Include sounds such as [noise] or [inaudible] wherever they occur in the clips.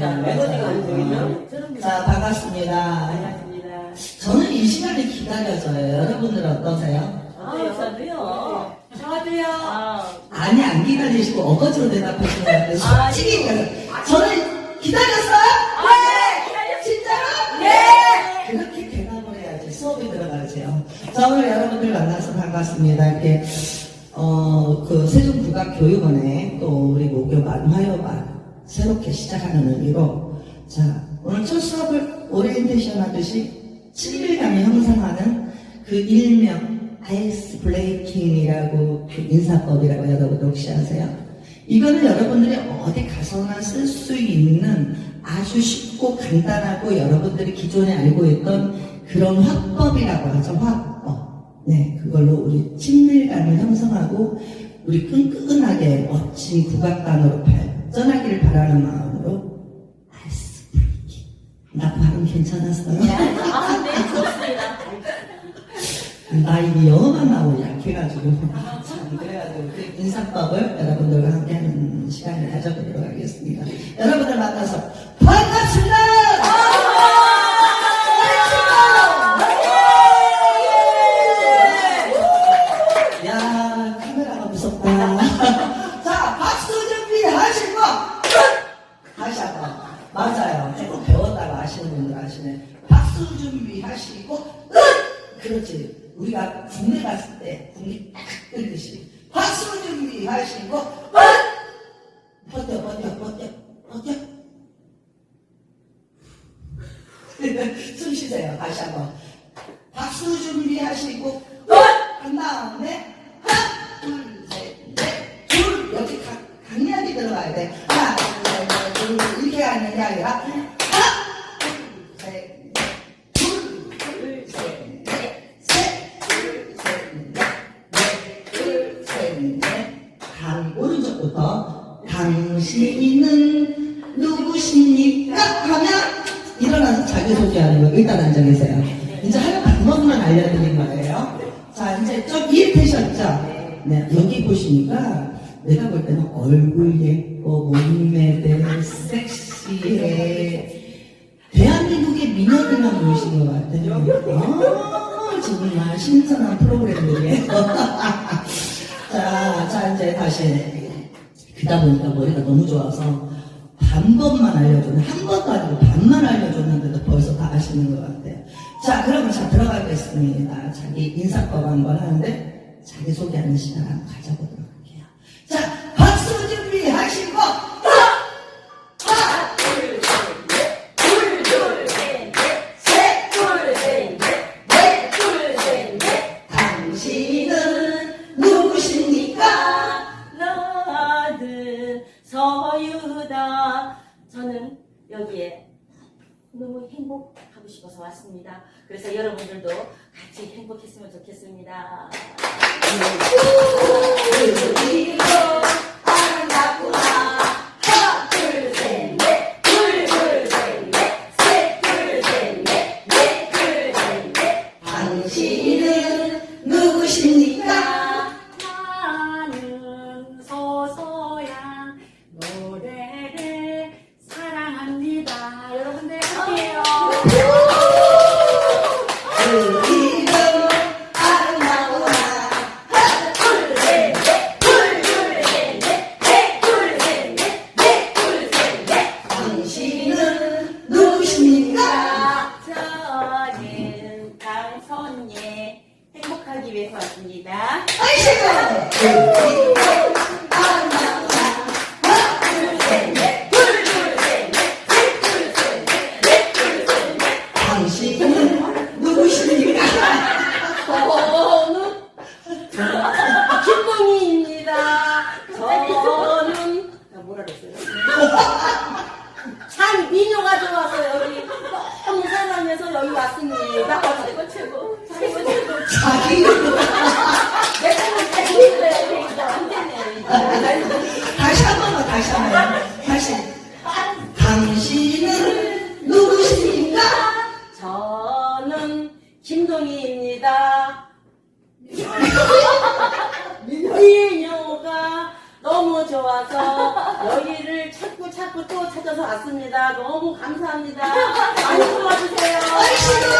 네, 에너지가 안 저런 자, 반갑습니다. 반갑습니다. 저는 이 시간이 기다려져요. 여러분들은 어떠세요? 아, 저도요. 저도요. 아, 아니, 안 기다리시고 어거지로 대답하시는 것 같아요. 아, 솔직히 얘기해서. 저는 기다렸어요? 네! 진짜로? 네! 그렇게 대답을 해야지 수업이 들어가죠. 자, 오늘 여러분들 만나서 반갑습니다. 이렇게, 어, 그 세종국악교육원에 또 우리 목요반, 화요반 새롭게 시작하는 의미로 자, 오늘 첫 수업을 오리엔테이션 하듯이 친밀감을 형성하는 그 일명 아이스 브레이킹이라고 그 인사법이라고 여러분들 혹시 아세요? 이거는 여러분들이 어디 가서나 쓸 수 있는 아주 쉽고 간단하고 여러분들이 기존에 알고 있던 그런 화법이라고 하죠. 화법. 네, 그걸로 우리 친밀감을 형성하고 우리 끈끈하게 멋진 국악단으로 발 전하기를 바라는 마음으로 아이스 브레이킹. 나 발음 괜찮았어요? 아, 네, 좋습니다. 나 이게 영어만 나오고 약해가지고 [laughs] 참 그래가지고 그 인사법을 여러분들과 함께하는 시간을 가져보도록 하겠습니다. 여러분들 만나서 반갑습니다. [laughs] 숨 쉬세요. 다시 한번 박수 준비하시고 끝! 한 다음에 하나 둘 셋 넷둘 여기 강, 강약이 들어가야 돼. 하나 둘셋넷둘 이렇게 하는 게 아니라 하나 둘 셋넷셋둘 셋 넷 넷 둘 셋넷 오른쪽부터 당신은 누구십니까? 하면 일어나서 자기소개하는 거 일단 앉아 계세요. 이제 하는 방법만 알려드린 거예요. 자, 이제 좀 이해되셨죠? 네, 여기 보시니까 내가 볼 때는 얼굴 예뻐, 몸매대, 섹시해. 대한민국의 미녀들만 모신 것 같아요. 아, 정말 신선한 프로그램들이에요. [laughs] 자, 자, 이제 다시. 그다 보니까 머리가 너무 좋아서 반번만 알려줬는데, 한 번도 아니고 반만 알려줬는데도 벌써 다 아시는 것 같아요. 자, 그러면 자, 들어가겠습니다. 자기 인사법 한번 하는데, 자기소개하는 시간 한번 가져보도록 할게요. 자, 박수 준비하시고, 너무 행복하고 싶어서 왔습니다. 그래서 여러분들도 같이 행복했으면 좋겠습니다. 좋아서 여기를 찾고 찾고 또 찾아서 왔습니다. 너무 감사합니다. 많이 도와주세요. 아이고!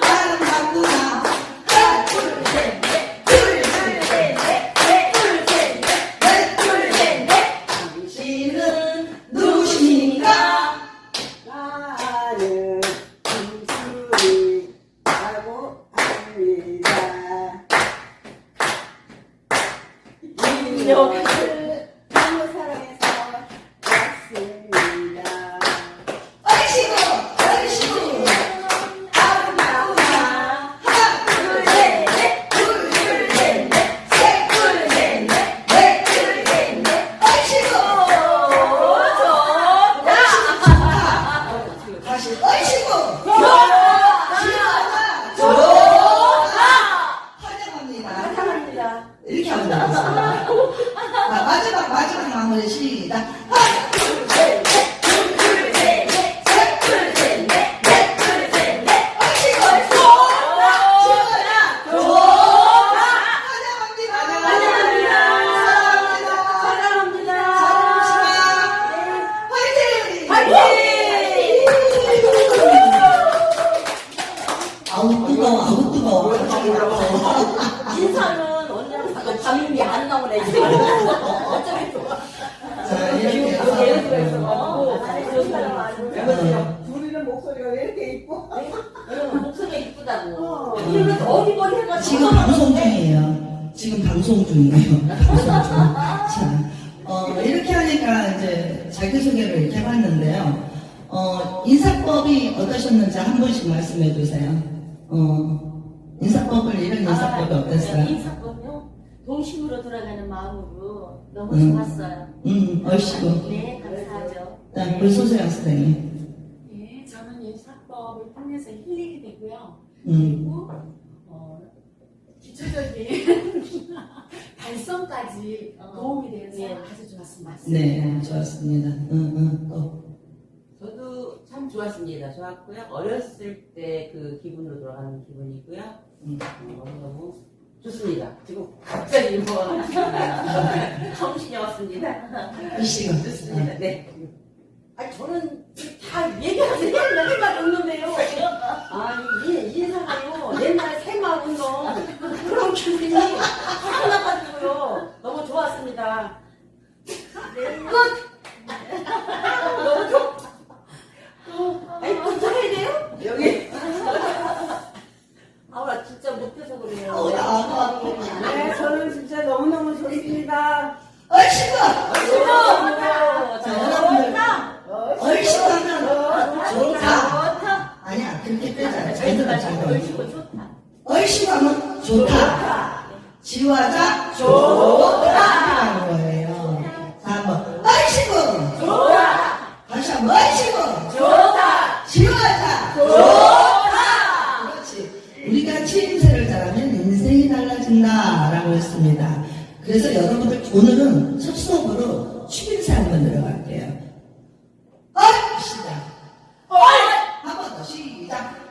나는 바꾸나. 당신은 밤이 안 나오네. [laughs] 어쩌면 좋아. 자, 이렇게 해서. 예를 들어서 좋은 사람 아주 어, 둘이는 목소리가 왜 이렇게 이뻐? 목소리가 이쁘다고. 어. 이러면 어디 머리 해가지고 지금 방송 중이에요. 지금 방송 중이에요. [laughs] 방송 중. 자, 어, 이렇게 하니까 이제 자기소개를 이렇게 해봤는데요. 어, 인사법이 어떠셨는지 한 분씩 말씀해 주세요. 어, 인사법을, 이런 인사법이 어땠어요? 인사법요? 동심으로 돌아가는 마음으로 너무 음. 좋았어요. 음, 얼씨구. 네, 감사하죠. 자, 우리 소소영 선생님. 예, 저는 인사법을 통해서 힐링이 되고요. 음, 그리고 어, 기초적인 [laughs] 발성까지 도움이 되어서 네. 아주 좋았습니다. 네, 좋았습니다. 응, 응, 또. 저도 참 좋았습니다. 좋았고요. 어렸을 때 그 기분으로 돌아가는 기분이고요. 음. 어, 너무너무 좋습니다. 지금 갑자기 뭐 [laughs] 정신이 없습니다. 얼씨구. 좋습니다. 네. 아 저는 다. 할 말이 없는데요. 아니 이 인사가요 옛날 새마을 운동 그런 기분이 확 나가지고요. 너무 좋았습니다. 네. 끝. 너무 좋. 아니 부탁해야 돼요? 여기 아우나 진짜 못해서 그래요. 아우, 나 아파. 네, 저는 진짜 너무너무 좋습니다. 얼씨구! 어, 얼씨구 하면 어, 좋다. 아니야, 그렇게 빼자. 잘 들어, 잘 들어. 얼씨구 좋다. 얼씨구 하면 좋다. 지화자 좋다. 그래서 여러분들 오늘은 첫 수업으로 추임새 한번 들어갈게요. 얼! 시작. 한번 더 시작.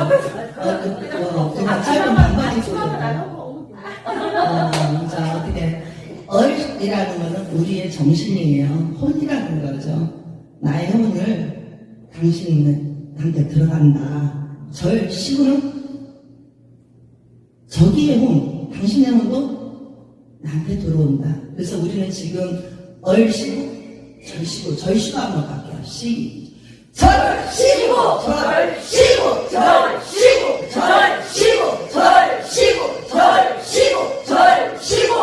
아, 어, 그, 어, 안 입거든요. 하고 어, 자, 어떻게. 얼이라는 거는 우리의 정신이에요. 혼이라는 거죠. 나의 혼을 당신한테 들어간다. 절, 시구는 저기의 혼, 당신의 혼도 나한테 들어온다. 그래서 우리는 지금 얼시고, 절시고, 절시고 한번 갈게요. 시. 절시고, 절시고, 절시고, 절시고, 절시고, 절시고, 절시고,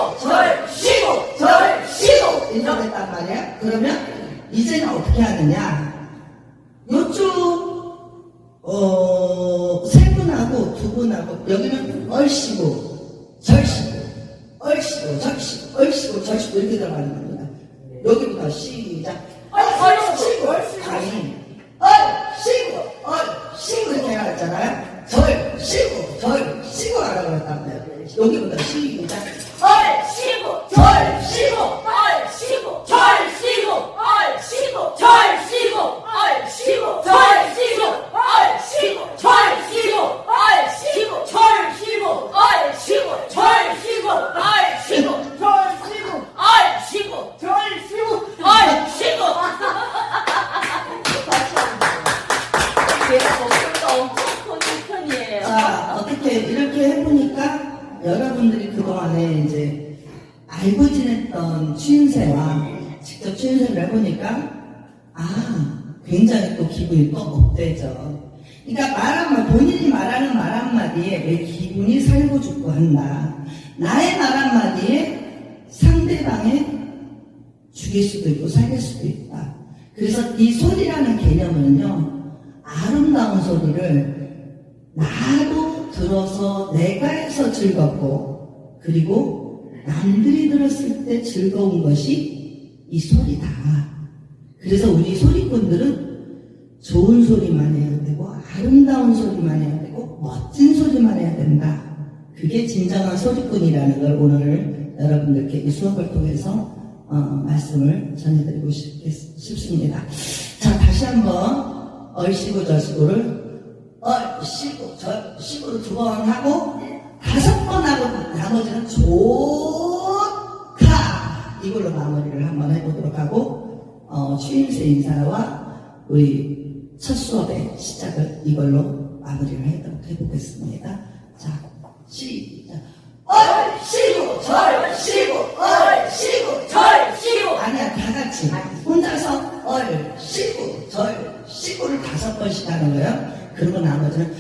절시고, 됐단 말이야. 그러면 이제는 어떻게 하느냐. 요쪽, 어, 세 분하고 두 분하고, 여기는 얼씨고, 절씨고, 얼씨고, 절씨고, 얼씨고, 절씨고, 이렇게 들어가는 겁니다. 여기부터 시작. 얼씨고, 아니, 얼씨고, 拥有的心 아, 굉장히 또 기분이 또 업되죠. 그러니까 말 한마디, 본인이 말하는 말 한마디에 내 기분이 살고 죽고 한다. 나의 말 한마디에 상대방의 죽일 수도 있고 살릴 수도 있다. 그래서 이 소리라는 개념은요, 아름다운 소리를 나도 들어서 내가 해서 즐겁고, 그리고 남들이 들었을 때 즐거운 것이 이 소리다. 그래서 우리 소리꾼들은 좋은 소리만 해야 되고, 아름다운 소리만 해야 되고, 멋진 소리만 해야 된다. 그게 진정한 소리꾼이라는 걸 오늘 여러분들께 이 수업을 통해서 어, 말씀을 전해드리고 싶, 싶습니다. 자, 다시 한번 얼씨구 절씨구를 얼씨구 절씨구를 두 번 하고 다섯 번 하고 나머지는 좋다 이걸로 마무리를 한번 해보도록 하고 어, 추임새 인사와 우리 첫 수업의 시작을 이걸로 마무리를 해도록 해보겠습니다. 자, 시작. 얼씨구 절씨구 얼씨구 절씨구 아니야 다 같이 혼자서 얼씨구 절씨구를 다섯 번씩 하는 거예요. 그리고 나머지는